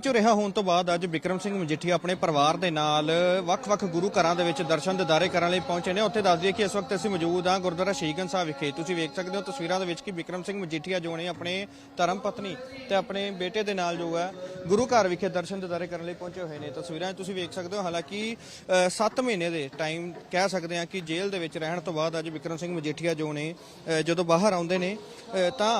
ਜੇਲ੍ਹ ਵਿੱਚੋਂ ਰਿਹਾ ਹੋਣ ਤੋਂ ਬਾਅਦ ਅੱਜ ਵਿਕਰਮ ਸਿੰਘ ਮਜੀਠੀਆ ਆਪਣੇ ਪਰਿਵਾਰ ਦੇ ਨਾਲ ਵੱਖ-ਵੱਖ ਗੁਰੂ ਘਰਾਂ ਦੇ ਵਿੱਚ ਦਰਸ਼ਨ ਦਿਦਾਰੇ ਕਰਨ ਲਈ ਪਹੁੰਚੇ ਨੇ। ਉੱਥੇ ਦੱਸ ਦਈਏ ਕਿ ਇਸ ਵਕਤ ਅਸੀਂ ਮੌਜੂਦ ਹਾਂ ਗੁਰਦੁਆਰਾ ਸ਼ਹੀਦਗੰਜ ਸਾਹਿਬ ਵਿਖੇ। ਤੁਸੀਂ ਵੇਖ ਸਕਦੇ ਹੋ ਤਸਵੀਰਾਂ ਦੇ ਵਿੱਚ ਕਿ ਵਿਕਰਮ ਸਿੰਘ ਮਜੀਠੀਆ ਜੋ ਨੇ ਆਪਣੇ ਧਰਮ ਪਤਨੀ ਤੇ ਆਪਣੇ ਬੇਟੇ ਦੇ ਨਾਲ ਜੋ ਹੈ ਗੁਰੂ ਘਰ ਵਿਖੇ ਦਰਸ਼ਨ ਦਿਦਾਰੇ ਕਰਨ ਲਈ ਪਹੁੰਚੇ ਹੋਏ ਨੇ। ਤਸਵੀਰਾਂ ਤੁਸੀਂ ਵੇਖ ਸਕਦੇ ਹੋ। ਹਾਲਾਂਕਿ 7 ਮਹੀਨੇ ਦੇ ਟਾਈਮ ਕਹਿ ਸਕਦੇ ਹਾਂ ਕਿ ਜੇਲ੍ਹ ਦੇ ਵਿੱਚ ਰਹਿਣ ਤੋਂ ਬਾਅਦ ਅੱਜ ਵਿਕਰਮ ਸਿੰਘ ਮਜੀਠੀਆ ਜੋ ਨੇ ਜਦੋਂ ਬਾਹਰ ਆਉਂਦੇ ਨੇ ਤਾਂ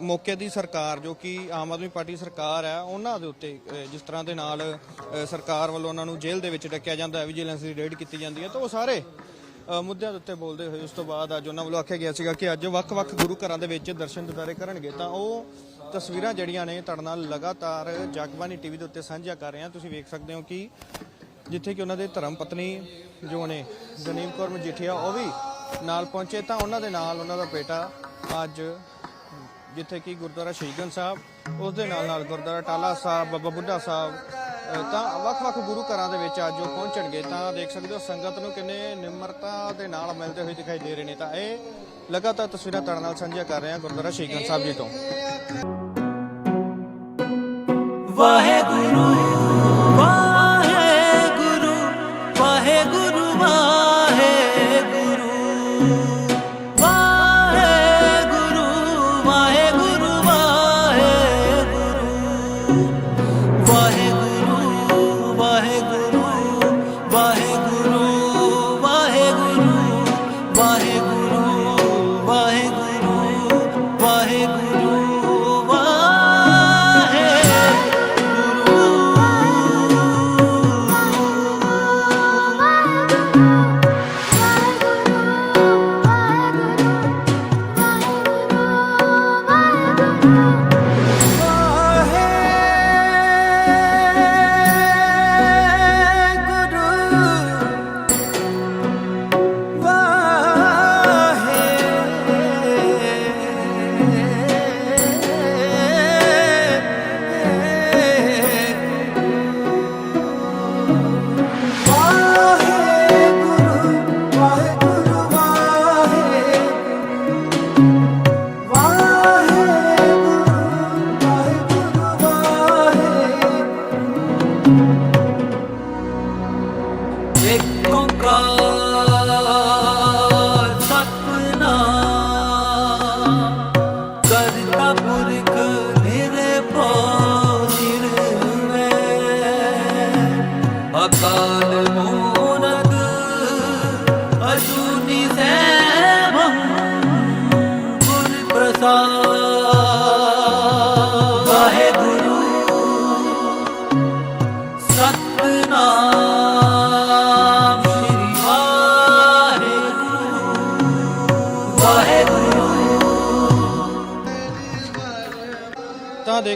ਮੌਕੇ ਦੀ ਸਰਕਾਰ ਜੋ ਕਿ ਆਮ ਆਦਮੀ ਪਾਰਟੀ ਸਰਕਾਰ ਹੈ, ਉਹਨਾਂ ਦੇ ਉੱਤੇ ਜਿਸ ਤਰ੍ਹਾਂ ਦੇ ਨਾਲ ਸਰਕਾਰ ਵੱਲੋਂ ਉਹਨਾਂ ਨੂੰ ਜੇਲ੍ਹ ਦੇ ਵਿੱਚ ਰੱਖਿਆ ਜਾਂਦਾ ਹੈ ਵਿਜੀਲੈਂਸ ਦੀ ਰੇਡ ਕੀਤੀ ਜਾਂਦੀ ਹੈ, ਤਾਂ ਉਹ ਸਾਰੇ ਮੁੱਦਿਆਂ ਦੇ ਉੱਤੇ ਬੋਲਦੇ ਹੋਏ ਉਸ ਤੋਂ ਬਾਅਦ ਅੱਜ ਉਹਨਾਂ ਵੱਲੋਂ ਆਖਿਆ ਗਿਆ ਸੀਗਾ ਕਿ ਅੱਜ ਵੱਖ-ਵੱਖ ਗੁਰੂ ਘਰਾਂ ਦੇ ਵਿੱਚ ਦਰਸ਼ਨ ਦਿਦਾਰੇ ਕਰਨਗੇ, ਤਾਂ ਉਹ ਤਸਵੀਰਾਂ ਜਿਹੜੀਆਂ ਨੇ ਤੁਹਾਡੇ ਨਾਲ ਲਗਾਤਾਰ ਜਗਬਾਨੀ ਟੀਵੀ ਦੇ ਉੱਤੇ ਸਾਂਝੀਆਂ ਕਰ ਰਹੇ ਹਾਂ। ਤੁਸੀਂ ਵੇਖ ਸਕਦੇ ਹੋ ਕਿ ਜਿੱਥੇ ਕਿ ਉਹਨਾਂ ਦੇ ਧਰਮ ਪਤਨੀ ਜੋ ਨੇ ਗਨੀਮ ਕੌਰ ਮਜੀਠੀਆ, ਉਹ ਵੀ ਨਾਲ ਪਹੁੰਚੇ, ਤਾਂ ਉਹਨਾਂ ਦੇ ਨਾਲ ਉਹਨਾਂ ਦਾ ਬੇਟਾ ਅੱਜ ਜਿੱਥੇ ਕਿ ਗੁਰਦੁਆਰਾ ਸ਼ਹੀਦਗੰਜ ਸਾਹਿਬ, ਉਸ ਦੇ ਨਾਲ ਨਾਲ ਗੁਰਦੁਆਰਾ ਟਾਲਾ ਸਾਹਿਬ, ਬਾਬਾ ਬੁੱਢਾ ਸਾਹਿਬ ਤਾਂ ਵੱਖ-ਵੱਖ ਗੁਰੂ ਘਰਾਂ ਦੇ ਵਿੱਚ ਅੱਜ ਉਹ ਪਹੁੰਚਣਗੇ। ਤਾਂ ਦੇਖ ਸਕਦੇ ਹੋ ਸੰਗਤ ਨੂੰ ਕਿੰਨੇ ਨਿਮਰਤਾ ਦੇ ਨਾਲ ਮਿਲਦੇ ਹੋਏ ਦਿਖਾਈ ਦੇ ਰਹੇ ਨੇ। ਤਾਂ ਇਹ ਲਗਾਤਾਰ ਤਸਵੀਰਾਂ ਤੁਹਾਡੇ ਨਾਲ ਸਾਂਝੀਆਂ ਕਰ ਰਹੇ ਹਾਂ ਗੁਰਦੁਆਰਾ ਸ਼ਹੀਦਗੰਜ ਸਾਹਿਬ ਜੀ ਤੋਂ। ਵਾਹਿਗੁਰੂ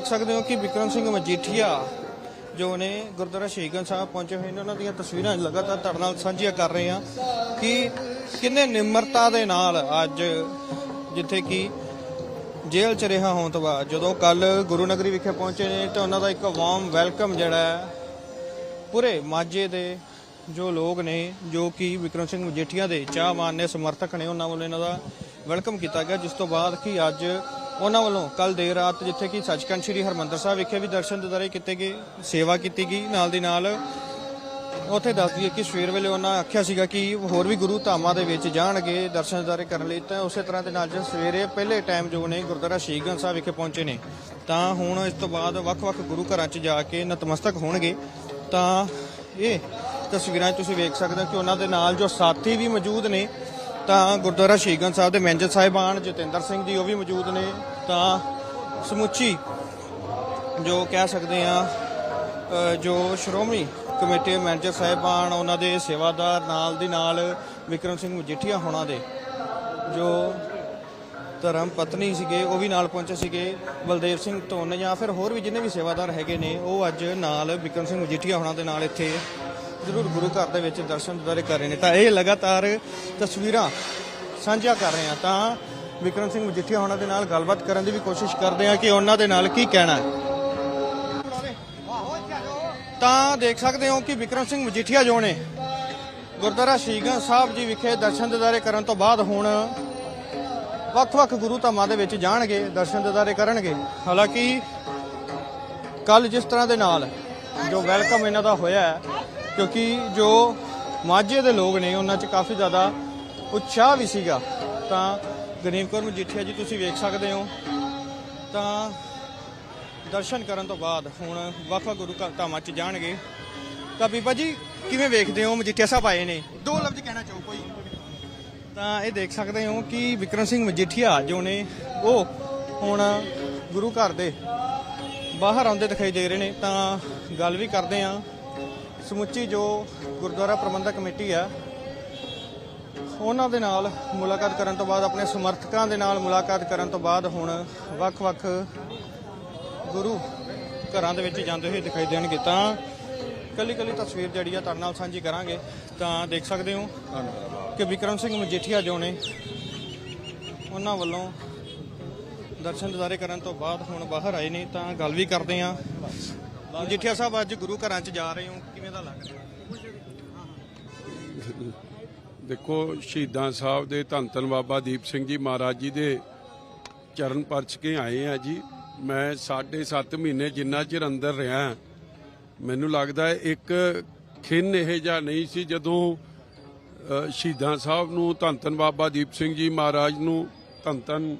ਦੇਖ ਸਕਦੇ ਹੋ ਕਿ ਵਿਕਰਮ ਸਿੰਘ ਮਜੀਠੀਆ, ਜੋ ਨੇ ਗੁਰਦੁਆਰਾ ਸ਼ਹੀਦਗੰਜ ਸਾਹਿਬ ਪਹੁੰਚੇ ਹੋਏ ਨੇ, ਉਹਨਾਂ ਦੀਆਂ ਤਸਵੀਰਾਂ ਲਗਾਤਾਰ ਤੁਹਾਡੇ ਨਾਲ ਸਾਂਝੀਆਂ ਕਰ ਰਹੇ ਹਾਂ ਕਿ ਕਿੰਨੇ ਨਿਮਰਤਾ ਦੇ ਨਾਲ ਅੱਜ ਜਿੱਥੇ ਕਿ ਜੇਲ੍ਹ 'ਚ ਰਿਹਾ ਹੋਣ ਤੋਂ ਬਾਅਦ, ਜਦੋਂ ਕੱਲ ਗੁਰੂ ਨਗਰੀ ਵਿਖੇ ਪਹੁੰਚੇ ਨੇ, ਤਾਂ ਉਹਨਾਂ ਦਾ ਇੱਕ ਵਾਰਮ ਵੈਲਕਮ ਜਿਹੜਾ ਹੈ, ਪੂਰੇ ਮਾਝੇ ਦੇ ਜੋ ਲੋਕ ਨੇ, ਜੋ ਕਿ ਵਿਕਰਮ ਸਿੰਘ ਮਜੀਠੀਆ ਦੇ ਚਾਹਵਾਨ ਨੇ, ਸਮਰਥਕ ਨੇ, ਉਹਨਾਂ ਵੱਲੋਂ ਇਹਨਾਂ ਦਾ ਵੈਲਕਮ ਕੀਤਾ ਗਿਆ, ਜਿਸ ਤੋਂ ਬਾਅਦ ਕਿ ਅੱਜ ਉਹਨਾਂ ਵੱਲੋਂ ਕੱਲ ਦੇਰ ਰਾਤ ਜਿੱਥੇ ਕਿ ਸੱਚਖੰਡ ਸ੍ਰੀ ਹਰਮੰਦਰ ਸਾਹਿਬ ਵਿਖੇ ਵੀ ਦਰਸ਼ਨ ਦਿਦਾਰੇ ਕੀਤੇ ਗਏ, ਸੇਵਾ ਕੀਤੀ ਗਈ। ਨਾਲ ਦੀ ਨਾਲ ਉੱਥੇ ਦੱਸ ਦਈਏ ਕਿ ਸਵੇਰ ਵੇਲੇ ਉਹਨਾਂ ਆਖਿਆ ਸੀਗਾ ਕਿ ਹੋਰ ਵੀ ਗੁਰੂ ਧਾਮਾਂ ਦੇ ਵਿੱਚ ਜਾਣਗੇ, ਦਰਸ਼ਨ ਦਿਦਾਰੇ ਕਰਨ ਲਈ। ਤਾਂ ਉਸੇ ਤਰ੍ਹਾਂ ਦੇ ਨਾਲ ਜੇ ਸਵੇਰੇ ਪਹਿਲੇ ਟਾਈਮ ਜੋ ਨੇ ਗੁਰਦੁਆਰਾ ਸ਼ਹੀਦਗੰਜ ਸਾਹਿਬ ਵਿਖੇ ਪਹੁੰਚੇ ਨੇ, ਤਾਂ ਹੁਣ ਇਸ ਤੋਂ ਬਾਅਦ ਵੱਖ-ਵੱਖ ਗੁਰੂ ਘਰਾਂ 'ਚ ਜਾ ਕੇ ਨਤਮਸਤਕ ਹੋਣਗੇ। ਤਾਂ ਇਹ ਤਸਵੀਰਾਂ 'ਚ ਤੁਸੀਂ ਵੇਖ ਸਕਦੇ ਹੋ ਕਿ ਉਹਨਾਂ ਦੇ ਨਾਲ ਜੋ ਸਾਥੀ ਵੀ ਮੌਜੂਦ ਨੇ, ਤਾਂ ਗੁਰਦੁਆਰਾ ਸ਼ਹੀਦਗੰਜ ਸਾਹਿਬ ਦੇ ਮੈਨੇਜਰ ਸਾਹਿਬਾਨ ਜਤਿੰਦਰ ਸਿੰਘ ਜੀ ਉਹ ਵੀ ਮੌਜੂਦ ਨੇ। ਤਾਂ ਸਮੁੱਚੀ ਜੋ ਕਹਿ ਸਕਦੇ ਆ ਜੋ ਸ਼੍ਰੋਮਣੀ ਕਮੇਟੀ ਮੈਨੇਜਰ ਸਾਹਿਬਾਨ, ਉਹਨਾਂ ਦੇ ਸੇਵਾਦਾਰ ਨਾਲ ਦੀ ਨਾਲ ਵਿਕਰਮ ਸਿੰਘ ਮਜੀਠੀਆ ਹੋਣਾ ਦੇ ਜੋ ਧਰਮ ਪਤਨੀ ਸੀਗੇ, ਉਹ ਵੀ ਨਾਲ ਪਹੁੰਚੇ ਸੀਗੇ, ਬਲਦੇਵ ਸਿੰਘ ਧੁੰਨ ਜਾਂ ਫਿਰ ਹੋਰ ਵੀ ਜਿੰਨੇ ਵੀ ਸੇਵਾਦਾਰ ਹੈਗੇ ਨੇ, ਉਹ ਅੱਜ ਨਾਲ ਵਿਕਰਮ ਸਿੰਘ ਮਜੀਠੀਆ ਹੋਣਾ ਦੇ ਨਾਲ ਇੱਥੇ ਜ਼ਰੂਰ ਗੁਰੂ ਘਰ ਦੇ ਵਿੱਚ ਦਰਸ਼ਨ ਦਿਦਾਰੇ ਕਰ ਰਹੇ ਨੇ। ਤਾਂ ਇਹ ਲਗਾਤਾਰ ਤਸਵੀਰਾਂ ਸਾਂਝਾ ਕਰ ਰਹੇ ਹਾਂ। ਤਾਂ ਵਿਕਰਮ ਸਿੰਘ ਮਜੀਠੀਆ ਹੋਣਾ ਦੇ ਨਾਲ ਗੱਲਬਾਤ ਕਰਨ ਦੀ ਵੀ ਕੋਸ਼ਿਸ਼ ਕਰਦੇ ਹਾਂ ਕਿ ਉਹਨਾਂ ਦੇ ਨਾਲ ਕੀ ਕਹਿਣਾ ਹੈ। ਤਾਂ ਦੇਖ ਸਕਦੇ ਹੋ ਕਿ ਵਿਕਰਮ ਸਿੰਘ ਮਜੀਠੀਆ ਜੋ ਨੇ, ਗੁਰਦੁਆਰਾ ਸ਼ਹੀਦਗੰਜ ਸਾਹਿਬ ਜੀ ਵਿਖੇ ਦਰਸ਼ਨ ਦਿਦਾਰੇ ਕਰਨ ਤੋਂ ਬਾਅਦ ਹੁਣ ਵੱਖ-ਵੱਖ ਗੁਰੂ ਧਾਮਾਂ ਦੇ ਵਿੱਚ ਜਾਣਗੇ, ਦਰਸ਼ਨ ਦਿਦਾਰੇ ਕਰਨਗੇ। ਹਾਲਾਂਕਿ ਕੱਲ ਜਿਸ ਤਰ੍ਹਾਂ ਦੇ ਨਾਲ ਜੋ ਵੈਲਕਮ ਇਹਨਾਂ ਦਾ ਹੋਇਆ ਹੈ, ਕਿਉਂਕਿ ਜੋ ਮਾਝੇ ਦੇ ਲੋਕ ਨੇ, ਉਹਨਾਂ 'ਚ ਕਾਫੀ ਜ਼ਿਆਦਾ ਉਤਸ਼ਾਹ ਵੀ ਸੀਗਾ, ਤਾਂ ਗਰੀਬ ਕੌਰ ਮਜੀਠੀਆ ਜੀ ਤੁਸੀਂ ਵੇਖ ਸਕਦੇ ਹੋ। ਤਾਂ ਦਰਸ਼ਨ ਕਰਨ ਤੋਂ ਬਾਅਦ ਹੁਣ ਵੱਖ-ਵੱਖ ਗੁਰੂ ਘਰ ਧਾਮਾਂ 'ਚ ਜਾਣਗੇ। ਤਾਂ ਬੀਬਾ ਜੀ ਕਿਵੇਂ ਵੇਖਦੇ ਹੋ? ਮਜੀਠੀਆ ਸਾਹਿਬ ਆਏ ਨੇ। ਦੋ ਲਫ਼ਜ਼ ਕਹਿਣਾ ਚਾਹੋ ਕੋਈ। ਤਾਂ ਇਹ ਦੇਖ ਸਕਦੇ ਹੋ ਕਿ ਵਿਕਰਮ ਸਿੰਘ ਮਜੀਠੀਆ ਜੋ ਨੇ ਉਹ ਹੁਣ ਗੁਰੂ ਘਰ ਦੇ ਬਾਹਰ ਆਉਂਦੇ ਦਿਖਾਈ ਦੇ ਰਹੇ ਨੇ। ਤਾਂ ਗੱਲ ਵੀ ਕਰਦੇ ਆ ਸਮੁੱਚੀ ਜੋ ਗੁਰਦੁਆਰਾ ਪ੍ਰਬੰਧਕ ਕਮੇਟੀ ਆ ਉਹਨਾਂ ਦੇ ਨਾਲ ਮੁਲਾਕਾਤ ਕਰਨ ਤੋਂ ਬਾਅਦ ਆਪਣੇ ਸਮਰਥਕਾਂ ਦੇ ਨਾਲ ਮੁਲਾਕਾਤ ਕਰਨ ਤੋਂ ਬਾਅਦ ਹੁਣ ਵੱਖ-ਵੱਖ ਗੁਰੂ ਘਰਾਂ ਦੇ ਵਿੱਚ ਜਾਂਦੇ ਹੋਏ ਦਿਖਾਈ ਦੇਣਗੇ। ਤਾਂ ਕੱਲੀ ਕੱਲੀ ਤਸਵੀਰ ਜਿਹੜੀ ਆ ਤੁਹਾਡੇ ਨਾਲ ਸਾਂਝੀ ਕਰਾਂਗੇ। ਤਾਂ ਦੇਖ ਸਕਦੇ ਹੋ ਕਿ ਵਿਕਰਮ ਸਿੰਘ ਮਜੀਠੀਆ ਜੋ ਨੇ ਉਹਨਾਂ ਵੱਲੋਂ ਦਰਸ਼ਨ ਦਿਦਾਰੇ ਕਰਨ ਤੋਂ ਬਾਅਦ ਹੁਣ ਬਾਹਰ ਆਏ ਨੇ। ਤਾਂ ਗੱਲ ਵੀ ਕਰਦੇ ਆ ਮਜੀਠੀਆ ਸਾਹਿਬ ਅੱਜ ਗੁਰੂ ਘਰਾਂ 'ਚ ਜਾ ਰਹੇ ਹੋ। ਕਿਵੇਂ ਦਾ ਲੱਗ ਰਿਹਾ? ਦੇਖੋ, ਸ਼ਹੀਦਾਂ ਸਾਹਿਬ ਦੇ ਧੰਨ ਧੰਨ ਬਾਬਾ ਦੀਪ ਸਿੰਘ ਜੀ ਮਹਾਰਾਜ ਜੀ ਦੇ ਚਰਨ ਪਰਚ ਕੇ ਆਏ ਆ ਜੀ। ਮੈਂ 7.5 ਮਹੀਨੇ ਜਿੰਨਾ ਚਿਰ ਅੰਦਰ ਰਿਹਾ, ਮੈਨੂੰ ਲੱਗਦਾ ਹੈ ਇੱਕ ਖਿੰਨ ਇਹ ਜਿਹਾ ਨਹੀਂ ਸੀ ਜਦੋਂ ਸ਼ਹੀਦਾਂ ਸਾਹਿਬ ਨੂੰ ਧੰਨ ਧੰਨ ਬਾਬਾ ਦੀਪ ਸਿੰਘ ਜੀ ਮਹਾਰਾਜ ਨੂੰ ਧੰਨ ਧੰਨ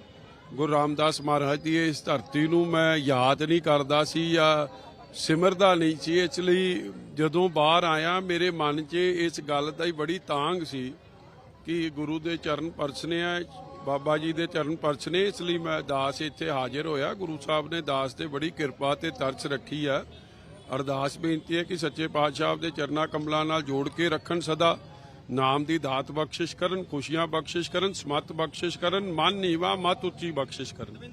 ਗੁਰੂ ਰਾਮਦਾਸ ਮਹਾਰਾਜ ਦੀ ਇਸ ਧਰਤੀ ਨੂੰ ਮੈਂ ਯਾਦ ਨਹੀਂ ਕਰਦਾ ਸੀ ਜਾਂ ਸਿਮਰਦਾ ਨਹੀਂ ਸੀ। ਇਸ ਲਈ ਜਦੋਂ ਬਾਹਰ ਆਇਆ, ਮੇਰੇ ਮਨ 'ਚ ਇਸ ਗੱਲ ਦਾ ਹੀ ਬੜੀ ਤਾਂਗ ਸੀ ਕਿ ਗੁਰੂ ਦੇ ਚਰਨ ਪਰਸਨੇ ਆ, ਬਾਬਾ ਜੀ ਦੇ ਚਰਨ ਪਰਸਨੇ ਇਸ ਲਈ ਮੈਂ ਦਾਸ ਇੱਥੇ ਹਾਜ਼ਰ ਹੋਇਆ। ਗੁਰੂ ਸਾਹਿਬ ਨੇ ਦਾਸ ਤੇ ਬੜੀ ਕਿਰਪਾ ਤੇ ਤਰਸ ਰੱਖੀ ਆ। ਅਰਦਾਸ ਬੇਨਤੀ ਹੈ ਕਿ ਸੱਚੇ ਪਾਤਸ਼ਾਹ ਦੇ ਚਰਨਾ ਕਮਲਾਂ ਨਾਲ ਜੋੜ ਕੇ ਰੱਖਣ ਸਦਾ। ਨਾਮ ਦੀ ਦਾਤ ਬਖਸ਼ਿਸ਼ ਕਰਨ, ਖੁਸ਼ੀਆਂ ਬਖਸ਼ਿਸ਼ ਕਰਨ, ਸਮਤ ਬਖਸ਼ਿਸ਼ ਕਰਨ, ਮਨ ਨੀਵਾ ਮਤ ਉੱਚੀ ਬਖਸ਼ਿਸ਼ ਕਰਨ।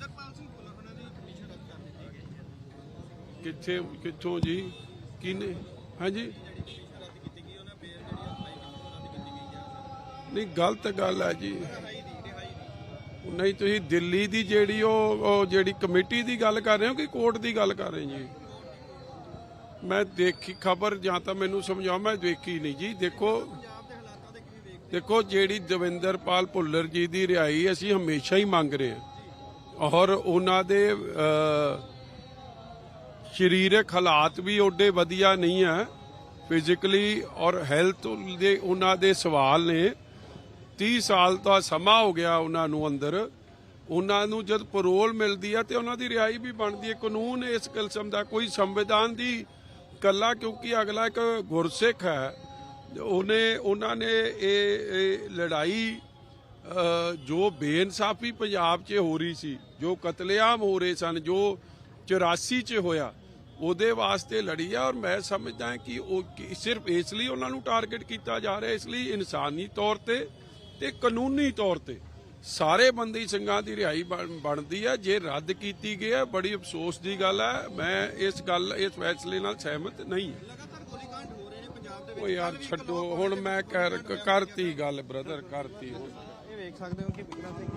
ਕਿੱਥੇ, ਕਿੱਥੋਂ ਜੀ? ਕਿਨੇ ਹਾਂਜੀ? ਨਹੀਂ, ਗਲਤ ਗੱਲ ਹੈ ਜੀ। ਨਹੀਂ, ਤੁਸੀਂ ਦਿੱਲੀ ਦੀ ਜਿਹੜੀ ਉਹ ਜਿਹੜੀ ਕਮੇਟੀ ਦੀ ਗੱਲ ਕਰ ਰਹੇ ਹੋ ਕਿ ਕੋਰਟ ਦੀ ਗੱਲ ਕਰ ਰਹੇ ਜੀ? ਮੈਂ ਦੇਖੀ ਖਬਰ, ਜਾਂ ਤਾਂ ਮੈਨੂੰ ਸਮਝਾਓ, ਮੈਂ ਦੇਖੀ ਨਹੀਂ ਜੀ। ਦੇਖੋ ਦੇਖੋ ਜਿਹੜੀ ਦਵਿੰਦਰਪਾਲ ਭੁੱਲਰ ਜੀ ਦੀ ਰਿਹਾਈ ਅਸੀਂ ਹਮੇਸ਼ਾ ਹੀ ਮੰਗ ਰਹੇ ਹਾਂ। ਔਰ ਉਹਨਾਂ ਦੇ ਸਰੀਰਕ ਹਾਲਾਤ ਵੀ ਓਡੇ ਵਧੀਆ ਨਹੀਂ ਹੈ ਫਿਜ਼ੀਕਲੀ ਔਰ ਹੈਲਥ ਦੇ ਉਹਨਾਂ ਦੇ ਸਵਾਲ ਨੇ। 30 ਸਾਲ ਦਾ ਸਮਾਂ ਹੋ ਗਿਆ ਉਹਨਾਂ ਨੂੰ ਅੰਦਰ। ਉਹਨਾਂ ਨੂੰ ਜਦ ਪਰੋਲ ਮਿਲਦੀ ਹੈ ਤੇ ਉਹਨਾਂ ਦੀ ਰਿਹਾਈ ਵੀ ਬਣਦੀ ਹੈ ਕਾਨੂੰਨ ਇਸ ਕਿਸਮ ਦਾ ਕੋਈ ਸੰਵਿਧਾਨ ਦੀ ਕੱਲਾ ਕਿਉਂਕਿ ਅਗਲਾ ਇੱਕ ਗੁਰਸਿੱਖ ਹੈ, ਉਹਨੇ, ਉਹਨਾਂ ਨੇ ਇਹ ਲੜਾਈ ਜੋ ਬੇਇਨਸਾਫੀ ਪੰਜਾਬ 'ਚ ਹੋ ਰਹੀ ਸੀ, ਜੋ ਕਤਲੇਆਮ ਹੋ ਰਹੇ ਸਨ, ਜੋ 84 'ਚ ਹੋਇਆ ਉਹਦੇ ਵਾਸਤੇ ਲੜੀ ਆ ਔਰ ਮੈਂ ਸਮਝਦਾ ਕਿ ਉਹ ਸਿਰਫ ਇਸ ਲਈ ਉਹਨਾਂ ਨੂੰ ਟਾਰਗੇਟ ਕੀਤਾ ਜਾ ਰਿਹਾ ਇਸ ਲਈ ਇਨਸਾਨੀ ਤੌਰ ਤੇ ਤੇ ਕਾਨੂੰਨੀ ਤੌਰ ਤੇ ਸਾਰੇ ਬੰਦੀ ਸਿੰਘਾਂ ਦੀ ਰਿਹਾਈ ਬਣ- ਬਣਦੀ ਹੈ ਜੇ ਰੱਦ ਕੀਤੀ ਗਈ ਹੈ ਬੜੀ ਅਫਸੋਸ ਦੀ ਗੱਲ ਹੈ ਮੈਂ ਇਸ ਗੱਲ ਇਸ ਫੈਸਲੇ ਨਾਲ ਸਹਿਮਤ ਨਹੀਂ ਉਹ ਯਾਰ ਛੱਡੋ ਹੁਣ ਮੈਂ ਕਰ ਕਰਤੀ ਗੱਲ ਬ੍ਰਦਰ ਕਰਤੀ। ਇਹ ਵੇਖ ਸਕਦੇ ਹੋ ਕਿ ਵਿਕਰਮ ਸਿੰਘ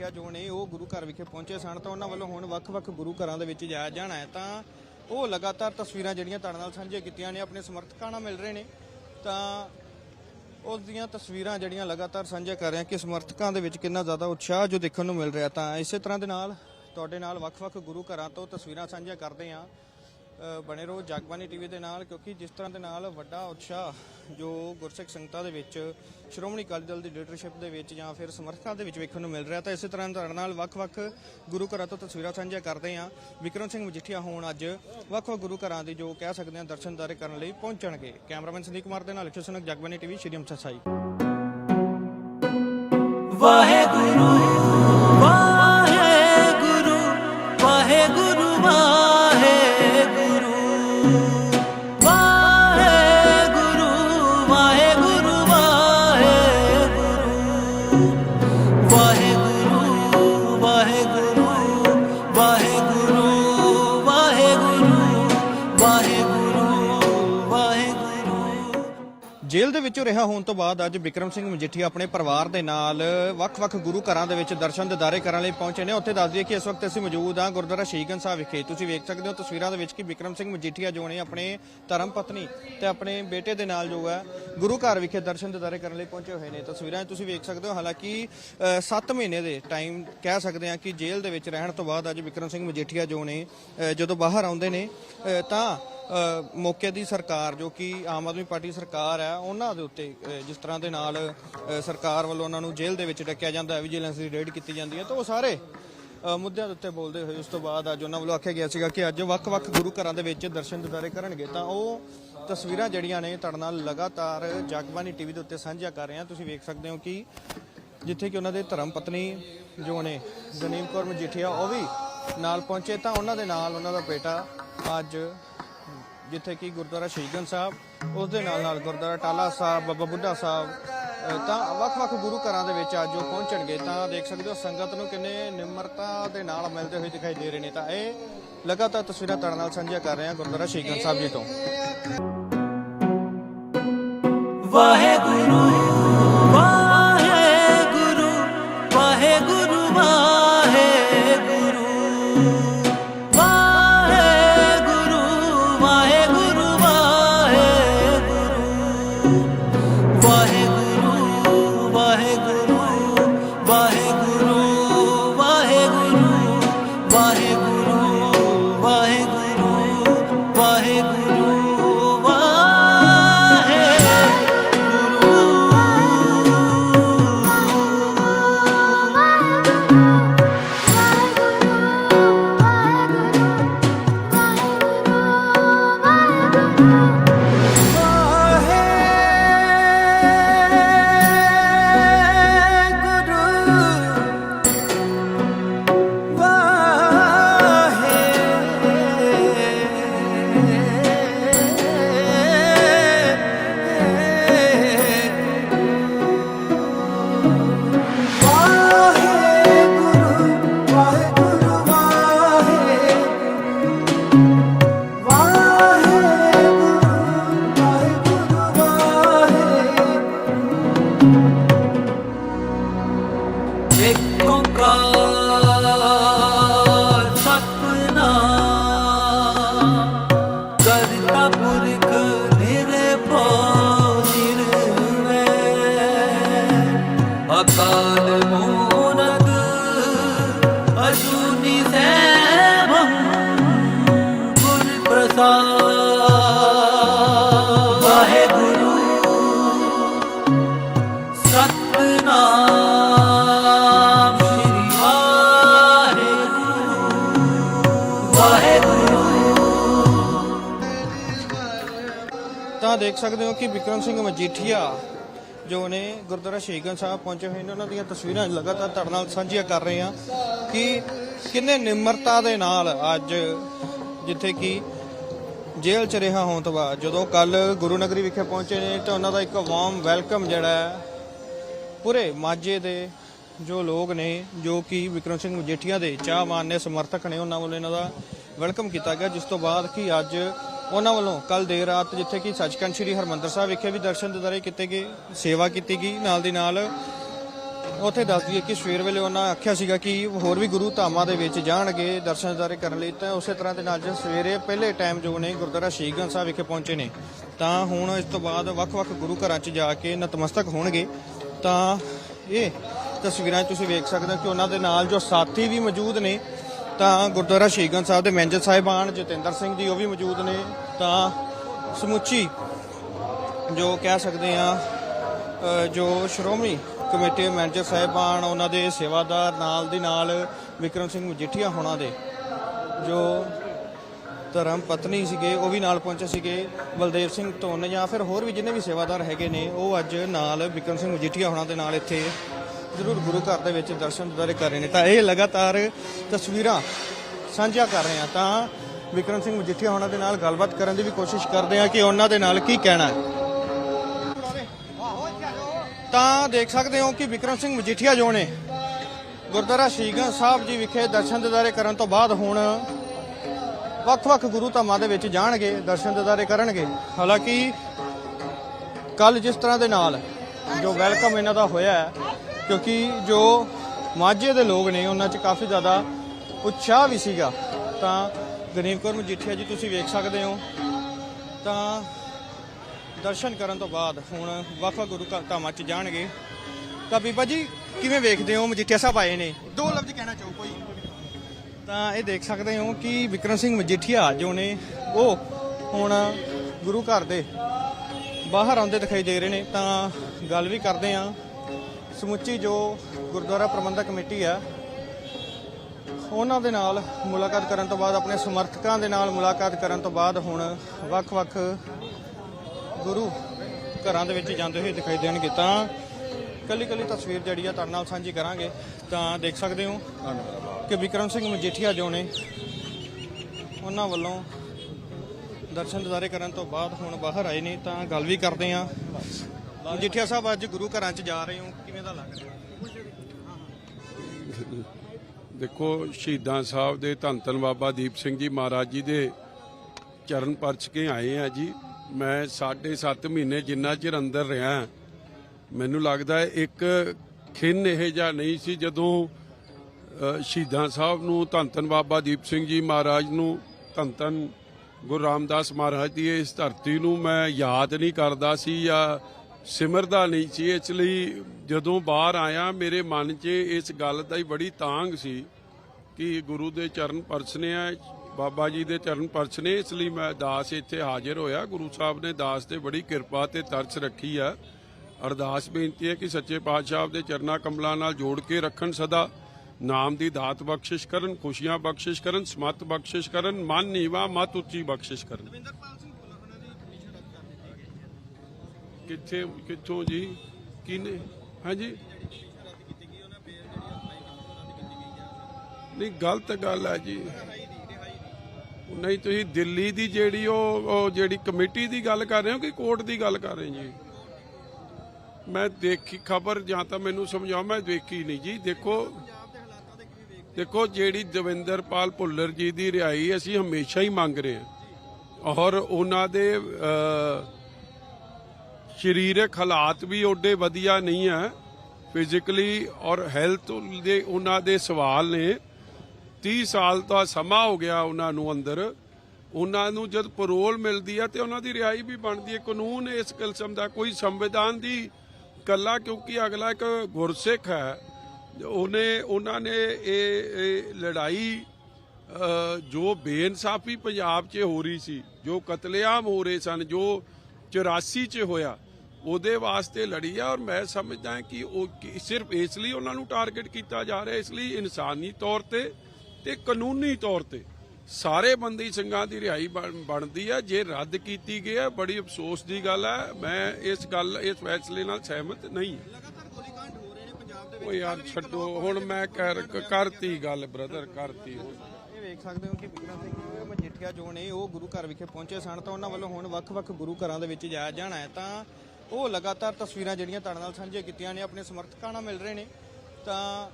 ਮਜੀਠੀਆ ਜੋ ਨੇ ਉਹ ਗੁਰੂ ਘਰ ਵਿਖੇ ਪਹੁੰਚੇ ਸਨ ਤਾਂ ਉਹਨਾਂ ਵੱਲੋਂ ਹੁਣ ਵੱਖ-ਵੱਖ ਗੁਰੂ ਘਰਾਂ ਦੇ ਵਿੱਚ ਜਾਇਆ ਜਾਣਾ ਹੈ ਤਾਂ ਉਹ ਲਗਾਤਾਰ ਤਸਵੀਰਾਂ ਜਿਹੜੀਆਂ ਤੁਹਾਡੇ ਨਾਲ ਸਾਂਝੀਆਂ ਕੀਤੀਆਂ ਨੇ, ਆਪਣੇ ਸਮਰਥਕਾਂ ਨਾਲ ਮਿਲ ਰਹੇ ਨੇ। ਤਾਂ ਉਸ ਦੀਆਂ ਤਸਵੀਰਾਂ ਜਿਹੜੀਆਂ ਲਗਾਤਾਰ ਸਾਂਝੀਆਂ ਕਰ ਰਹੇ ਹਾਂ ਕਿ ਸਮਰਥਕਾਂ ਦੇ ਵਿੱਚ ਕਿੰਨਾ ਜ਼ਿਆਦਾ ਉਤਸ਼ਾਹ ਜੋ ਦੇਖਣ ਨੂੰ ਮਿਲ ਰਿਹਾ ਤਾਂ ਇਸੇ ਤਰ੍ਹਾਂ ਦੇ ਨਾਲ, ਤੁਹਾਡੇ ਨਾਲ ਵੱਖ-ਵੱਖ ਗੁਰੂ ਘਰਾਂ ਤੋਂ ਤਸਵੀਰਾਂ ਸਾਂਝੀਆਂ ਕਰਦੇ ਹਾਂ। ਬਣੇ ਰਹੋ ਜਗਬਾਨੀ ਟੀਵੀ ਦੇ ਨਾਲ, ਕਿਉਂਕਿ ਜਿਸ ਤਰ੍ਹਾਂ ਦੇ ਨਾਲ ਵੱਡਾ ਉਤਸ਼ਾਹ ਜੋ ਗੁਰਸਿੱਖ ਸੰਗਤਾਂ ਦੇ ਵਿੱਚ, ਸ਼੍ਰੋਮਣੀ ਅਕਾਲੀ ਦਲ ਦੀ ਲੀਡਰਸ਼ਿਪ ਦੇ ਵਿੱਚ ਜਾਂ ਫਿਰ ਸਮਰਥਕਾਂ ਦੇ ਵਿੱਚ ਵੇਖਣ ਨੂੰ ਮਿਲ ਰਿਹਾ, ਤਾਂ ਇਸੇ ਤਰ੍ਹਾਂ ਤੁਹਾਡੇ ਨਾਲ ਵੱਖ-ਵੱਖ ਗੁਰੂ ਘਰਾਂ ਤੋਂ ਤਸਵੀਰਾਂ ਸਾਂਝੀਆਂ ਕਰਦੇ ਹਾਂ। ਵਿਕਰਮ ਸਿੰਘ ਮਜੀਠੀਆ ਹੋਣ ਅੱਜ ਵੱਖ-ਵੱਖ ਗੁਰੂ ਘਰਾਂ ਦੀ ਜੋ ਕਹਿ ਸਕਦੇ ਹਾਂ ਦਰਸ਼ਨਦਾਰੇ ਕਰਨ ਲਈ ਪਹੁੰਚਣਗੇ। ਕੈਮਰਾਮੈਨ ਸੰਦੀਪ ਕੁਮਾਰ ਦੇ ਨਾਲ ਅਖਿਲ ਸੁਨਕ ਜਗਬਾਨੀ ਟੀਵੀ, ਸ਼੍ਰੀ ਅੰਮ੍ਰਿਤਸਰ ਸਾਹਿਬ। ਵਾਹਿਗੁਰੂ ਵਿੱਚੋਂ ਰਿਹਾ ਹੋਣ ਤੋਂ ਬਾਅਦ ਅੱਜ ਵਿਕਰਮ ਸਿੰਘ ਮਜੀਠੀਆ ਆਪਣੇ ਪਰਿਵਾਰ ਦੇ ਨਾਲ ਵੱਖ-ਵੱਖ ਗੁਰੂ ਘਰਾਂ ਦੇ ਵਿੱਚ ਦਰਸ਼ਨ ਦਿਦਾਰੇ ਕਰਨ ਲਈ ਪਹੁੰਚੇ ਨੇ। ਉੱਥੇ ਦੱਸ ਦਈਏ ਕਿ ਇਸ ਵਕਤ ਅਸੀਂ ਮੌਜੂਦ ਹਾਂ ਗੁਰਦੁਆਰਾ ਸ਼ਹੀਦਗੰਜ ਸਾਹਿਬ ਵਿਖੇ। ਤੁਸੀਂ ਵੇਖ ਸਕਦੇ ਹੋ ਤਸਵੀਰਾਂ ਦੇ ਵਿੱਚ ਕਿ ਵਿਕਰਮ ਸਿੰਘ ਮਜੀਠੀਆ ਜੋ ਨੇ ਆਪਣੇ ਧਰਮ ਪਤਨੀ ਤੇ ਆਪਣੇ ਬੇਟੇ ਦੇ ਨਾਲ ਜੋ ਹੈ ਗੁਰੂ ਘਰ ਵਿਖੇ ਦਰਸ਼ਨ ਦਿਦਾਰੇ ਕਰਨ ਲਈ ਪਹੁੰਚੇ ਹੋਏ ਨੇ। ਤਸਵੀਰਾਂ ਤੁਸੀਂ ਵੇਖ ਸਕਦੇ ਹੋ। ਹਾਲਾਂਕਿ 7 ਮਹੀਨੇ ਦੇ ਟਾਈਮ ਕਹਿ ਸਕਦੇ ਹਾਂ ਕਿ ਜੇਲ੍ਹ ਦੇ ਵਿੱਚ ਰਹਿਣ ਤੋਂ ਬਾਅਦ ਅੱਜ ਵਿਕਰਮ ਸਿੰਘ ਮਜੀਠੀਆ ਜੋ ਨੇ ਜਦੋਂ ਬਾਹਰ ਆਉਂਦੇ ਨੇ ਤਾਂ ਮੌਕੇ ਦੀ ਸਰਕਾਰ, ਜੋ ਕਿ ਆਮ ਆਦਮੀ ਪਾਰਟੀ ਸਰਕਾਰ ਹੈ, ਉਹਨਾਂ ਦੇ ਉੱਤੇ ਜਿਸ ਤਰ੍ਹਾਂ ਦੇ ਨਾਲ ਸਰਕਾਰ ਵੱਲੋਂ ਉਹਨਾਂ ਨੂੰ ਜੇਲ੍ਹ ਦੇ ਵਿੱਚ ਡੱਕਿਆ ਜਾਂਦਾ ਹੈ ਵਿਜੀਲੈਂਸ ਦੀ ਰੇਡ ਕੀਤੀ ਜਾਂਦੀ ਹੈ, ਤਾਂ ਉਹ ਸਾਰੇ ਮੁੱਦਿਆਂ ਦੇ ਉੱਤੇ ਬੋਲਦੇ ਹੋਏ ਉਸ ਤੋਂ ਬਾਅਦ ਅੱਜ ਉਹਨਾਂ ਵੱਲੋਂ ਆਖਿਆ ਗਿਆ ਸੀਗਾ ਕਿ ਅੱਜ ਵੱਖ-ਵੱਖ ਗੁਰੂ ਘਰਾਂ ਦੇ ਵਿੱਚ ਦਰਸ਼ਨ ਦਿਦਾਰੇ ਕਰਨਗੇ, ਤਾਂ ਉਹ ਤਸਵੀਰਾਂ ਜਿਹੜੀਆਂ ਨੇ ਤੁਹਾਡੇ ਨਾਲ ਲਗਾਤਾਰ ਜਗਬਾਨੀ ਟੀਵੀ ਦੇ ਉੱਤੇ ਸਾਂਝਾ ਕਰ ਰਹੇ ਹਾਂ। ਤੁਸੀਂ ਵੇਖ ਸਕਦੇ ਹੋ ਕਿ ਜਿੱਥੇ ਕਿ ਉਹਨਾਂ ਦੇ ਧਰਮ ਪਤਨੀ ਜੋ ਨੇ ਗਨੀਮ ਕੌਰ ਮਜੀਠੀਆ, ਉਹ ਵੀ ਨਾਲ ਪਹੁੰਚੇ, ਤਾਂ ਉਹਨਾਂ ਦੇ ਨਾਲ ਉਹਨਾਂ ਦਾ ਬੇਟਾ ਅੱਜ ਜਿੱਥੇ ਕਿ ਗੁਰਦੁਆਰਾ ਸ਼ਹੀਦਗੰਜ ਸਾਹਿਬ, ਉਸ ਦੇ ਨਾਲ ਨਾਲ ਗੁਰਦੁਆਰਾ ਟਾਲਾ ਸਾਹਿਬ, ਬਾਬਾ ਬੁੱਢਾ ਸਾਹਿਬ ਤਾਂ ਵੱਖ-ਵੱਖ ਗੁਰੂ ਘਰਾਂ ਦੇ ਵਿੱਚ ਅੱਜ ਉਹ ਪਹੁੰਚਣਗੇ। ਤਾਂ ਦੇਖ ਸਕਦੇ ਹੋ ਸੰਗਤ ਨੂੰ ਕਿੰਨੇ ਨਿਮਰਤਾ ਦੇ ਨਾਲ ਮਿਲਦੇ ਹੋਏ ਦਿਖਾਈ ਦੇ ਰਹੇ ਨੇ। ਤਾਂ ਇਹ ਲਗਾਤਾਰ ਤਸਵੀਰਾਂ ਤੁਹਾਡੇ ਨਾਲ ਸਾਂਝੀਆਂ ਕਰ ਰਹੇ ਹਾਂ ਗੁਰਦੁਆਰਾ ਸ਼ਹੀਦਗੰਜ ਸਾਹਿਬ ਜੀ ਤੋਂ। ਵਾਹਿਗੁਰੂ ਸਕਦੇ ਹੋ ਕਿ ਵਿਕਰਮ ਸਿੰਘ ਮਜੀਠੀਆ, ਜੋ ਨੇ ਗੁਰਦੁਆਰਾ ਸ਼ਹੀਦਗੰਜ ਸਾਹਿਬ ਪਹੁੰਚੇ ਹੋਏ ਨੇ, ਉਹਨਾਂ ਦੀਆਂ ਤਸਵੀਰਾਂ ਲਗਾਤਾਰ ਤੁਹਾਡੇ ਨਾਲ ਸਾਂਝੀਆਂ ਕਰ ਰਹੇ ਹਾਂ ਕਿ ਕਿੰਨੇ ਨਿਮਰਤਾ ਦੇ ਨਾਲ ਅੱਜ ਜਿੱਥੇ ਕਿ ਜੇਲ੍ਹ ਚ ਰਿਹਾ ਹੋਣ ਤੋਂ ਬਾਅਦ, ਜਦੋਂ ਕੱਲ ਗੁਰੂ ਨਗਰੀ ਵਿਖੇ ਪਹੁੰਚੇ ਨੇ, ਤਾਂ ਉਹਨਾਂ ਦਾ ਇੱਕ ਵਾਰਮ ਵੈਲਕਮ ਜਿਹੜਾ ਹੈ, ਪੂਰੇ ਮਾਝੇ ਦੇ ਜੋ ਲੋਕ ਨੇ, ਜੋ ਕਿ ਵਿਕਰਮ ਸਿੰਘ ਮਜੀਠੀਆ ਦੇ ਚਾਹਵਾਨ ਨੇ, ਸਮਰਥਕ ਨੇ, ਉਹਨਾਂ ਵੱਲੋਂ ਇਹਨਾਂ ਦਾ ਵੈਲਕਮ ਕੀਤਾ ਗਿਆ, ਜਿਸ ਤੋਂ ਬਾਅਦ ਕਿ ਅੱਜ ਉਹਨਾਂ ਵੱਲੋਂ ਕੱਲ ਦੇਰ ਰਾਤ ਜਿੱਥੇ ਕਿ ਸੱਚਖੰਡ ਸ੍ਰੀ ਹਰਮੰਦਰ ਸਾਹਿਬ ਵਿਖੇ ਵੀ ਦਰਸ਼ਨ ਦਿਦਾਰੇ ਕੀਤੇ ਗਏ, ਸੇਵਾ ਕੀਤੀ ਗਈ। ਨਾਲ ਦੀ ਨਾਲ ਉੱਥੇ ਦੱਸ ਦਈਏ ਕਿ ਸਵੇਰ ਵੇਲੇ ਉਹਨਾਂ ਆਖਿਆ ਸੀਗਾ ਕਿ ਹੋਰ ਵੀ ਗੁਰੂ ਧਾਮਾਂ ਦੇ ਵਿੱਚ ਜਾਣਗੇ, ਦਰਸ਼ਨ ਦਿਦਾਰੇ ਕਰਨ ਲਈ। ਤਾਂ ਉਸੇ ਤਰ੍ਹਾਂ ਦੇ ਨਾਲ ਜੇ ਸਵੇਰੇ ਪਹਿਲੇ ਟਾਈਮ ਜੋ ਨੇ ਗੁਰਦੁਆਰਾ ਸ਼ਹੀਦਗੰਜ ਸਾਹਿਬ ਵਿਖੇ ਪਹੁੰਚੇ ਨੇ, ਤਾਂ ਹੁਣ ਇਸ ਤੋਂ ਬਾਅਦ ਵੱਖ-ਵੱਖ ਗੁਰੂ ਘਰਾਂ 'ਚ ਜਾ ਕੇ ਨਤਮਸਤਕ ਹੋਣਗੇ। ਤਾਂ ਇਹ ਤਸਵੀਰਾਂ ਤੁਸੀਂ ਵੇਖ ਸਕਦੇ ਹੋ ਕਿ ਉਹਨਾਂ ਦੇ ਨਾਲ ਜੋ ਸਾਥੀ ਵੀ ਮੌਜੂਦ ਨੇ ਤਾਂ ਗੁਰਦੁਆਰਾ ਸ਼ਹੀਦਗੰਜ ਸਾਹਿਬ ਦੇ ਮੈਨੇਜਰ ਸਾਹਿਬਾਨ ਜਤਿੰਦਰ ਸਿੰਘ ਜੀ ਉਹ ਵੀ ਮੌਜੂਦ ਨੇ ਤਾਂ ਸਮੁੱਚੀ ਜੋ ਕਹਿ ਸਕਦੇ ਆ ਜੋ ਸ਼੍ਰੋਮਣੀ ਕਮੇਟੀ ਮੈਨੇਜਰ ਸਾਹਿਬਾਨ, ਉਹਨਾਂ ਦੇ ਸੇਵਾਦਾਰ ਨਾਲ ਦੀ ਨਾਲ ਵਿਕਰਮ ਸਿੰਘ ਮਜੀਠੀਆ ਹੋਣਾ ਦੇ ਜੋ ਧਰਮ ਪਤਨੀ ਸੀਗੇ, ਉਹ ਵੀ ਨਾਲ ਪਹੁੰਚੇ ਸੀਗੇ, ਬਲਦੇਵ ਸਿੰਘ ਧੁੰਨ ਜਾਂ ਫਿਰ ਹੋਰ ਵੀ ਜਿੰਨੇ ਵੀ ਸੇਵਾਦਾਰ ਹੈਗੇ ਨੇ, ਉਹ ਅੱਜ ਨਾਲ ਵਿਕਰਮ ਸਿੰਘ ਮਜੀਠੀਆ ਹੋਣਾ ਦੇ ਨਾਲ ਇੱਥੇ ਜ਼ਰੂਰ ਗੁਰੂ ਘਰ ਦੇ ਵਿੱਚ ਦਰਸ਼ਨ ਦਿਦਾਰੇ ਕਰ ਰਹੇ ਨੇ। ਤਾਂ ਇਹ ਲਗਾਤਾਰ ਤਸਵੀਰਾਂ ਸਾਂਝਾ ਕਰ ਰਹੇ ਆ ਤਾਂ ਵਿਕਰਮ ਸਿੰਘ ਮਜੀਠੀਆ ਉਹਨਾਂ ਦੇ ਨਾਲ ਗੱਲਬਾਤ ਕਰਨ ਦੀ ਵੀ ਕੋਸ਼ਿਸ਼ ਕਰਦੇ ਆ ਕਿ ਉਹਨਾਂ ਦੇ ਨਾਲ ਕੀ ਕਹਿਣਾ ਹੈ। ਤਾਂ ਦੇਖ ਸਕਦੇ ਹੋ ਕਿ ਵਿਕਰਮ ਸਿੰਘ ਮਜੀਠੀਆ ਜੋ ਨੇ, ਗੁਰਦੁਆਰਾ ਸ਼ਹੀਦਗੰਜ ਸਾਹਿਬ ਜੀ ਵਿਖੇ ਦਰਸ਼ਨ ਦਿਦਾਰੇ ਕਰਨ ਤੋਂ ਬਾਅਦ ਹੁਣ ਵੱਖ-ਵੱਖ ਗੁਰੂ ਧਾਮਾਂ ਦੇ ਵਿੱਚ ਜਾਣਗੇ, ਦਰਸ਼ਨ ਦਿਦਾਰੇ ਕਰਨਗੇ। ਹਾਲਾਂਕਿ ਕੱਲ ਜਿਸ ਤਰ੍ਹਾਂ ਦੇ ਨਾਲ ਜੋ ਵੈਲਕਮ ਇਹਨਾਂ ਦਾ ਹੋਇਆ ਹੈ ਕਿਉਂਕਿ ਜੋ ਮਾਝੇ ਦੇ ਲੋਕ ਨੇ, ਉਹਨਾਂ 'ਚ ਕਾਫੀ ਜ਼ਿਆਦਾ ਉਤਸ਼ਾਹ ਵੀ ਸੀਗਾ। ਤਾਂ ਗਰੀਬ ਕੌਰ ਮਜੀਠੀਆ ਜੀ, ਤੁਸੀਂ ਵੇਖ ਸਕਦੇ ਹੋ। ਤਾਂ ਦਰਸ਼ਨ ਕਰਨ ਤੋਂ ਬਾਅਦ ਹੁਣ ਵੱਖ-ਵੱਖ ਗੁਰੂ ਘਰ ਧਾਮਾਂ 'ਚ ਜਾਣਗੇ। ਤਾਂ ਬੀਬਾ ਜੀ, ਕਿਵੇਂ ਵੇਖਦੇ ਹੋ? ਮਜੀਠੀਆ ਸਾਹਿਬ ਆਏ ਨੇ। ਦੋ ਲਫ਼ਜ਼ ਕਹਿਣਾ ਚਾਹੋ ਕੋਈ। ਤਾਂ ਇਹ ਦੇਖ ਸਕਦੇ ਹੋ ਕਿ ਵਿਕਰਮ ਸਿੰਘ ਮਜੀਠੀਆ, ਜੋ ਨੇ, ਉਹ ਹੁਣ ਗੁਰੂ ਘਰ ਦੇ ਬਾਹਰ ਆਉਂਦੇ ਦਿਖਾਈ ਦੇ ਰਹੇ ਨੇ। ਤਾਂ ਗੱਲ ਵੀ ਕਰਦੇ ਆ ਸਮੁੱਚੀ ਜੋ ਗੁਰਦੁਆਰਾ ਪ੍ਰਬੰਧਕ ਕਮੇਟੀ ਆ, ਉਹਨਾਂ ਦੇ ਨਾਲ ਮੁਲਾਕਾਤ ਕਰਨ ਤੋਂ ਬਾਅਦ, ਆਪਣੇ ਸਮਰਥਕਾਂ ਦੇ ਨਾਲ ਮੁਲਾਕਾਤ ਕਰਨ ਤੋਂ ਬਾਅਦ ਹੁਣ ਵੱਖ-ਵੱਖ ਗੁਰੂ ਘਰਾਂ ਦੇ ਵਿੱਚ ਜਾਂਦੇ ਹੋਏ ਦਿਖਾਈ ਦੇਣਗੇ। ਤਾਂ ਕੱਲੀ ਕੱਲੀ ਤਸਵੀਰ ਜਿਹੜੀ ਆ, ਤੁਹਾਡੇ ਨਾਲ ਸਾਂਝੀ ਕਰਾਂਗੇ। ਤਾਂ ਦੇਖ ਸਕਦੇ ਹੋ ਕਿ ਵਿਕਰਮ ਸਿੰਘ ਮਜੀਠੀਆ ਜੋ ਨੇ, ਉਹਨਾਂ ਵੱਲੋਂ ਦਰਸ਼ਨ ਦਿਦਾਰੇ ਕਰਨ ਤੋਂ ਬਾਅਦ ਹੁਣ ਬਾਹਰ ਆਏ ਨੇ। ਤਾਂ ਗੱਲ ਵੀ ਕਰਦੇ ਆ ਮਜੀਠੀਆ ਸਾਹਿਬ ਅੱਜ ਗੁਰੂ ਘਰਾਂ 'ਚ ਜਾ ਰਹੇ ਹੋ ਕਿਵੇਂ ਦਾ ਲੱਗ ਰਿਹਾ ਦੇਖੋ ਸ਼ਹੀਦਾਂ ਸਾਹਿਬ ਦੇ ਧੰਨ ਧੰਨ ਬਾਬਾ ਦੀਪ ਸਿੰਘ ਜੀ ਮਹਾਰਾਜ ਜੀ ਦੇ ਚਰਨ ਪਰਚ ਕੇ ਆਏ ਆ ਜੀ। ਮੈਂ 7.5 ਮਹੀਨੇ ਜਿੰਨਾ ਚਿਰ ਅੰਦਰ ਰਿਹਾ ਮੈਨੂੰ ਲੱਗਦਾ ਇੱਕ ਖਿੰਨ ਇਹ ਜਿਹਾ ਨਹੀਂ ਸੀ ਜਦੋਂ ਸ਼ਹੀਦਾਂ ਸਾਹਿਬ ਨੂੰ ਧੰਨ ਧੰਨ ਬਾਬਾ ਦੀਪ ਸਿੰਘ ਜੀ ਮਹਾਰਾਜ ਨੂੰ ਧੰਨ ਧੰਨ ਗੁਰੂ ਰਾਮਦਾਸ ਮਹਾਰਾਜ ਦੀ ਇਸ ਧਰਤੀ ਨੂੰ ਮੈਂ ਯਾਦ ਨਹੀਂ ਕਰਦਾ ਸੀ ਜਾਂ ਸਿਮਰਦਾ ਨਹੀਂ ਸੀ। ਇਸ ਲਈ ਜਦੋਂ ਬਾਹਰ ਆਇਆ, ਮੇਰੇ ਮਨ 'ਚ ਇਸ ਗੱਲ ਦਾ ਹੀ ਬੜੀ ਤਾਂਗ ਸੀ ਕਿ ਗੁਰੂ ਦੇ ਚਰਨ ਪਰਸਨੇ ਆ ਬਾਬਾ ਜੀ ਦੇ ਚਰਨ ਪਰਸਨੇ ਇਸ ਲਈ ਮੈਂ ਦਾਸ ਇੱਥੇ ਹਾਜ਼ਰ ਹੋਇਆ। ਗੁਰੂ ਸਾਹਿਬ ਨੇ ਦਾਸ ਤੇ ਬੜੀ ਕਿਰਪਾ ਤੇ ਤਰਸ ਰੱਖੀ ਆ। ਅਰਦਾਸ ਬੇਨਤੀ ਹੈ ਕਿ ਸੱਚੇ ਪਾਤਸ਼ਾਹ ਦੇ ਚਰਨਾ ਕਮਲਾਂ ਨਾਲ ਜੋੜ ਕੇ ਰੱਖਣ ਸਦਾ। ਨਾਮ ਦੀ ਦਾਤ ਬਖਸ਼ਿਸ਼ ਕਰਨ, ਖੁਸ਼ੀਆਂ ਬਖਸ਼ਿਸ਼ ਕਰਨ, ਸਮਤ ਬਖਸ਼ਿਸ਼ ਕਰਨ, ਮਨ ਨੀਵਾ, ਮਤ ਉੱਚੀ ਬਖਸ਼ਿਸ਼ ਕਰਨ। ਕਿੱਥੇ, ਕਿੱਥੋਂ ਜੀ? ਕਿਨੇ ਹਾਂਜੀ? ਨਹੀਂ, ਗਲਤ ਗੱਲ ਹੈ ਜੀ। ਨਹੀਂ, ਤੁਸੀਂ ਦਿੱਲੀ ਦੀ ਜਿਹੜੀ ਉਹ ਜਿਹੜੀ ਕਮੇਟੀ ਦੀ ਗੱਲ ਕਰ ਰਹੇ ਹੋ ਕਿ ਕੋਰਟ ਦੀ ਗੱਲ ਕਰ ਰਹੇ ਜੀ? ਮੈਂ ਦੇਖੀ ਖਬਰ, ਜਾਂ ਤਾਂ ਮੈਨੂੰ ਸਮਝਾਓ, ਮੈਂ ਦੇਖੀ ਨਹੀਂ ਜੀ। ਦੇਖੋ ਦੇਖੋ ਜਿਹੜੀ ਦਵਿੰਦਰਪਾਲ ਭੁੱਲਰ ਜੀ ਦੀ ਰਿਹਾਈ ਅਸੀਂ ਹਮੇਸ਼ਾ ਹੀ ਮੰਗ ਰਹੇ ਹਾਂ। ਔਰ ਉਹਨਾਂ ਦੇ ਸਰੀਰਕ ਹਾਲਾਤ ਵੀ ਓਡੇ ਵਧੀਆ ਨਹੀਂ ਹੈ ਫਿਜ਼ੀਕਲੀ ਔਰ ਹੈਲਥ ਦੇ ਉਹਨਾਂ ਦੇ ਸਵਾਲ ਨੇ। 30 ਸਾਲ ਦਾ ਸਮਾਂ ਹੋ ਗਿਆ ਉਹਨਾਂ ਨੂੰ ਅੰਦਰ। ਉਹਨਾਂ ਨੂੰ ਜਦ ਪਰੋਲ ਮਿਲਦੀ ਹੈ ਤੇ ਉਹਨਾਂ ਦੀ ਰਿਹਾਈ ਵੀ ਬਣਦੀ ਹੈ ਕਾਨੂੰਨ ਇਸ ਕਿਸਮ ਦਾ ਕੋਈ ਸੰਵਿਧਾਨ ਦੀ ਕੱਲਾ ਕਿਉਂਕਿ ਅਗਲਾ ਇੱਕ ਗੁਰਸਿੱਖ ਹੈ, ਉਹਨੇ, ਉਹਨਾਂ ਨੇ ਇਹ ਲੜਾਈ ਜੋ ਬੇਇਨਸਾਫੀ ਪੰਜਾਬ 'ਚ ਹੋ ਰਹੀ ਸੀ, ਜੋ ਕਤਲੇਆਮ ਹੋ ਰਹੇ ਸਨ, ਜੋ 84 'ਚ ਹੋਇਆ ਉਹਦੇ ਵਾਸਤੇ ਲੜੀ ਆ ਔਰ ਮੈਂ ਸਮਝਦਾ ਕਿ ਉਹ ਸਿਰਫ ਇਸ ਲਈ ਉਹਨਾਂ ਨੂੰ ਟਾਰਗੇਟ ਕੀਤਾ ਜਾ ਰਿਹਾ ਇਸ ਲਈ ਇਨਸਾਨੀ ਤੌਰ ਤੇ ਤੇ ਕਾਨੂੰਨੀ ਤੌਰ ਤੇ ਸਾਰੇ ਬੰਦੀ ਸਿੰਘਾਂ ਦੀ ਰਿਹਾਈ ਬਣ- ਬਣਦੀ ਹੈ ਜੇ ਰੱਦ ਕੀਤੀ ਗਈ ਹੈ ਬੜੀ ਅਫਸੋਸ ਦੀ ਗੱਲ ਹੈ ਮੈਂ ਇਸ ਗੱਲ ਇਸ ਫੈਸਲੇ ਨਾਲ ਸਹਿਮਤ ਨਹੀਂ ਉਹ ਯਾਰ ਛੱਡੋ। ਹੁਣ ਮੈਂ ਕਰ ਕਰਤੀ ਗੱਲ ਬ੍ਰਦਰ ਕਰਤੀ ਹੁਣ। ਇਹ ਵੇਖ ਸਕਦੇ ਹੋ ਕਿ ਵਿਕਰਮ ਸਿੰਘ ਮਜੀਠੀਆ ਜੋ ਨੇ ਉਹ ਗੁਰੂ ਘਰ ਵਿਖੇ ਪਹੁੰਚੇ ਸਨ ਤਾਂ ਉਹਨਾਂ ਵੱਲੋਂ ਹੁਣ ਵੱਖ-ਵੱਖ ਗੁਰੂ ਘਰਾਂ ਦੇ ਵਿੱਚ ਜਾਇਆ ਜਾਣਾ ਹੈ। ਤਾਂ ਉਹ ਲਗਾਤਾਰ ਤਸਵੀਰਾਂ ਜਿਹੜੀਆਂ ਤੁਹਾਡੇ ਨਾਲ ਸਾਂਝੀਆਂ ਕੀਤੀਆਂ ਨੇ, ਆਪਣੇ ਸਮਰਥਕਾਂ ਨਾਲ ਮਿਲ ਰਹੇ ਨੇ, ਤਾਂ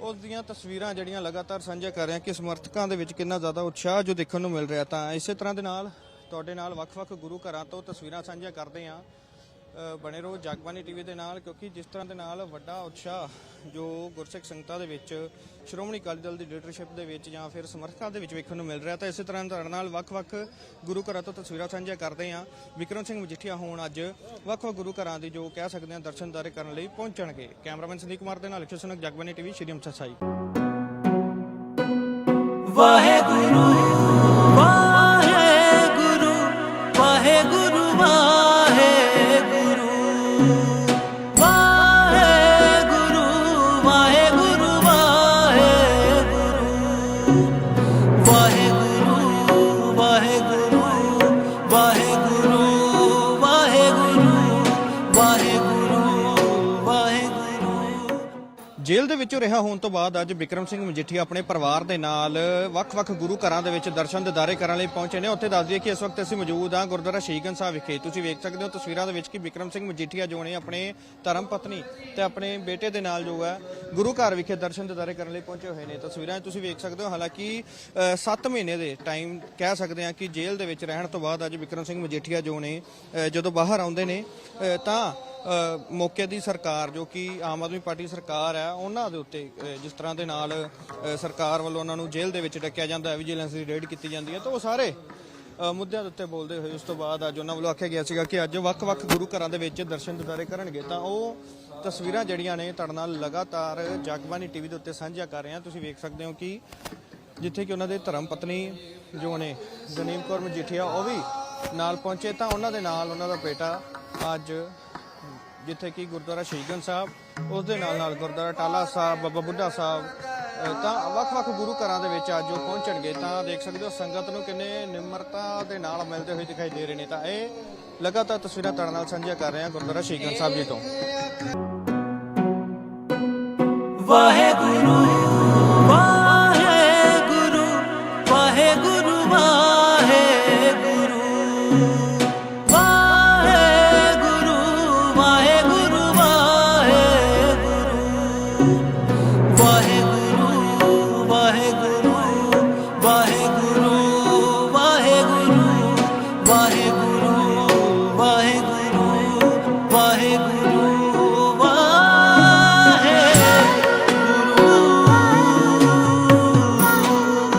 ਉਸ ਦੀਆਂ ਤਸਵੀਰਾਂ ਜਿਹੜੀਆਂ ਲਗਾਤਾਰ ਸਾਂਝੀਆਂ ਕਰ ਰਹੇ ਹਾਂ ਕਿ ਸਮਰਥਕਾਂ ਦੇ ਵਿੱਚ ਕਿੰਨਾ ਜ਼ਿਆਦਾ ਉਤਸ਼ਾਹ ਜੋ ਦੇਖਣ ਨੂੰ ਮਿਲ ਰਿਹਾ ਤਾਂ ਇਸੇ ਤਰ੍ਹਾਂ ਦੇ ਨਾਲ, ਤੁਹਾਡੇ ਨਾਲ ਵੱਖ-ਵੱਖ ਗੁਰੂ ਘਰਾਂ ਤੋਂ ਤਸਵੀਰਾਂ ਸਾਂਝੀਆਂ ਕਰਦੇ ਹਾਂ। ਬਣੇ ਰਹੋ ਜਗਬਾਨੀ ਟੀਵੀ ਦੇ ਨਾਲ, ਕਿਉਂਕਿ ਜਿਸ ਤਰ੍ਹਾਂ ਦੇ ਨਾਲ ਵੱਡਾ ਉਤਸ਼ਾਹ ਜੋ ਗੁਰਸਿੱਖ ਸੰਗਤਾਂ ਦੇ ਵਿੱਚ, ਸ਼੍ਰੋਮਣੀ ਅਕਾਲੀ ਦਲ ਦੀ ਲੀਡਰਸ਼ਿਪ ਦੇ ਵਿੱਚ ਜਾਂ ਫਿਰ ਸਮਰਥਕਾਂ ਦੇ ਵਿੱਚ ਵੇਖਣ ਨੂੰ ਮਿਲ ਰਿਹਾ, ਤਾਂ ਇਸੇ ਤਰ੍ਹਾਂ ਤੁਹਾਡੇ ਨਾਲ ਵੱਖ-ਵੱਖ ਗੁਰੂ ਘਰਾਂ ਤੋਂ ਤਸਵੀਰਾਂ ਸਾਂਝੀਆਂ ਕਰਦੇ ਹਾਂ। ਵਿਕਰਮ ਸਿੰਘ ਮਜੀਠੀਆ ਹੋਣ ਅੱਜ ਵੱਖ-ਵੱਖ ਗੁਰੂ ਘਰਾਂ ਦੀ ਜੋ ਕਹਿ ਸਕਦੇ ਹਾਂ ਦਰਸ਼ਨਦਾਰੇ ਕਰਨ ਲਈ ਪਹੁੰਚਣਗੇ। ਕੈਮਰਾਮੈਨ ਸੰਦੀਪ ਕੁਮਾਰ ਦੇ ਨਾਲ ਅਖਿਲ ਸੁਨਕ ਜਗਬਾਨੀ ਟੀਵੀ, ਸ਼੍ਰੀ ਅੰਮ੍ਰਿਤਸਰ ਸਾਹਿਬ। ਵਾਹਿਗੁਰੂ ਵਿੱਚੋਂ ਰਿਹਾ ਹੋਣ ਤੋਂ ਬਾਅਦ ਅੱਜ ਵਿਕਰਮ ਸਿੰਘ ਮਜੀਠੀਆ ਆਪਣੇ ਪਰਿਵਾਰ ਦੇ ਨਾਲ ਵੱਖ-ਵੱਖ ਗੁਰੂ ਘਰਾਂ ਦੇ ਵਿੱਚ ਦਰਸ਼ਨ ਦਿਦਾਰੇ ਕਰਨ ਲਈ ਪਹੁੰਚੇ ਨੇ। ਉੱਥੇ ਦੱਸ ਦਈਏ ਕਿ ਇਸ ਵਕਤ ਅਸੀਂ ਮੌਜੂਦ ਹਾਂ ਗੁਰਦੁਆਰਾ ਸ਼ਹੀਗੰਜ ਸਾਹਿਬ ਵਿਖੇ। ਤੁਸੀਂ ਵੇਖ ਸਕਦੇ ਹੋ ਤਸਵੀਰਾਂ ਦੇ ਵਿੱਚ ਕਿ ਵਿਕਰਮ ਸਿੰਘ ਮਜੀਠੀਆ ਜੋ ਨੇ ਆਪਣੇ ਧਰਮ ਪਤਨੀ ਤੇ ਆਪਣੇ ਬੇਟੇ ਦੇ ਨਾਲ ਜੋ ਹੈ ਗੁਰੂ ਘਰ ਵਿਖੇ ਦਰਸ਼ਨ ਦਿਦਾਰੇ ਕਰਨ ਲਈ ਪਹੁੰਚੇ ਹੋਏ ਨੇ। ਤਸਵੀਰਾਂ 'ਚ ਤੁਸੀਂ ਵੇਖ ਸਕਦੇ ਹੋ। ਹਾਲਾਂਕਿ 7 ਮਹੀਨੇ ਦੇ ਟਾਈਮ ਕਹਿ ਸਕਦੇ ਹਾਂ ਕਿ ਜੇਲ੍ਹ ਦੇ ਵਿੱਚ ਰਹਿਣ ਤੋਂ ਬਾਅਦ ਅੱਜ ਵਿਕਰਮ ਸਿੰਘ ਮਜੀਠੀਆ ਜੋ ਨੇ ਜਦੋਂ ਬਾਹਰ ਆਉਂਦੇ ਨੇ ਤਾਂ ਮੌਕੇ ਦੀ ਸਰਕਾਰ, ਜੋ ਕਿ ਆਮ ਆਦਮੀ ਪਾਰਟੀ ਸਰਕਾਰ ਹੈ, ਉਹਨਾਂ ਦੇ ਉੱਤੇ ਜਿਸ ਤਰ੍ਹਾਂ ਦੇ ਨਾਲ ਸਰਕਾਰ ਵੱਲੋਂ ਉਹਨਾਂ ਨੂੰ ਜੇਲ੍ਹ ਦੇ ਵਿੱਚ ਡੱਕਿਆ ਜਾਂਦਾ ਹੈ ਵਿਜੀਲੈਂਸ ਦੀ ਰੇਡ ਕੀਤੀ ਜਾਂਦੀ ਹੈ, ਤਾਂ ਉਹ ਸਾਰੇ ਮੁੱਦਿਆਂ ਦੇ ਉੱਤੇ ਬੋਲਦੇ ਹੋਏ ਉਸ ਤੋਂ ਬਾਅਦ ਅੱਜ ਉਹਨਾਂ ਵੱਲੋਂ ਆਖਿਆ ਗਿਆ ਸੀਗਾ ਕਿ ਅੱਜ ਵੱਖ-ਵੱਖ ਗੁਰੂ ਘਰਾਂ ਦੇ ਵਿੱਚ ਦਰਸ਼ਨ ਦਿਦਾਰੇ ਕਰਨਗੇ, ਤਾਂ ਉਹ ਤਸਵੀਰਾਂ ਜਿਹੜੀਆਂ ਨੇ ਤੁਹਾਡੇ ਨਾਲ ਲਗਾਤਾਰ ਜਗਬਾਨੀ ਟੀਵੀ ਦੇ ਉੱਤੇ ਸਾਂਝਾ ਕਰ ਰਹੇ ਹਾਂ। ਤੁਸੀਂ ਵੇਖ ਸਕਦੇ ਹੋ ਕਿ ਜਿੱਥੇ ਕਿ ਉਹਨਾਂ ਦੇ ਧਰਮ ਪਤਨੀ ਜੋ ਨੇ ਗਨੀਮ ਕੌਰ ਮਜੀਠੀਆ, ਉਹ ਵੀ ਨਾਲ ਪਹੁੰਚੇ, ਤਾਂ ਉਹਨਾਂ ਦੇ ਨਾਲ ਉਹਨਾਂ ਦਾ ਬੇਟਾ ਅੱਜ ਜਿੱਥੇ ਕਿ ਗੁਰਦੁਆਰਾ ਸ਼ਹੀਦਗੰਜ ਸਾਹਿਬ, ਉਸ ਦੇ ਨਾਲ ਨਾਲ ਗੁਰਦੁਆਰਾ ਟਾਲਾ ਸਾਹਿਬ, ਬਾਬਾ ਬੁੱਢਾ ਸਾਹਿਬ ਤਾਂ ਵੱਖ-ਵੱਖ ਗੁਰੂ ਘਰਾਂ ਦੇ ਵਿੱਚ ਅੱਜ ਉਹ ਪਹੁੰਚਣਗੇ। ਤਾਂ ਦੇਖ ਸਕਦੇ ਹੋ ਸੰਗਤ ਨੂੰ ਕਿੰਨੇ ਨਿਮਰਤਾ ਦੇ ਨਾਲ ਮਿਲਦੇ ਹੋਏ ਦਿਖਾਈ ਦੇ ਰਹੇ ਨੇ। ਤਾਂ ਇਹ ਲਗਾਤਾਰ ਤਸਵੀਰਾਂ ਤੁਹਾਡੇ ਨਾਲ ਸਾਂਝੀਆਂ ਕਰ ਰਹੇ ਹਾਂ ਗੁਰਦੁਆਰਾ ਸ਼ਹੀਦਗੰਜ ਸਾਹਿਬ ਜੀ ਤੋਂ। ਵਾਹਿਗੁਰੂ।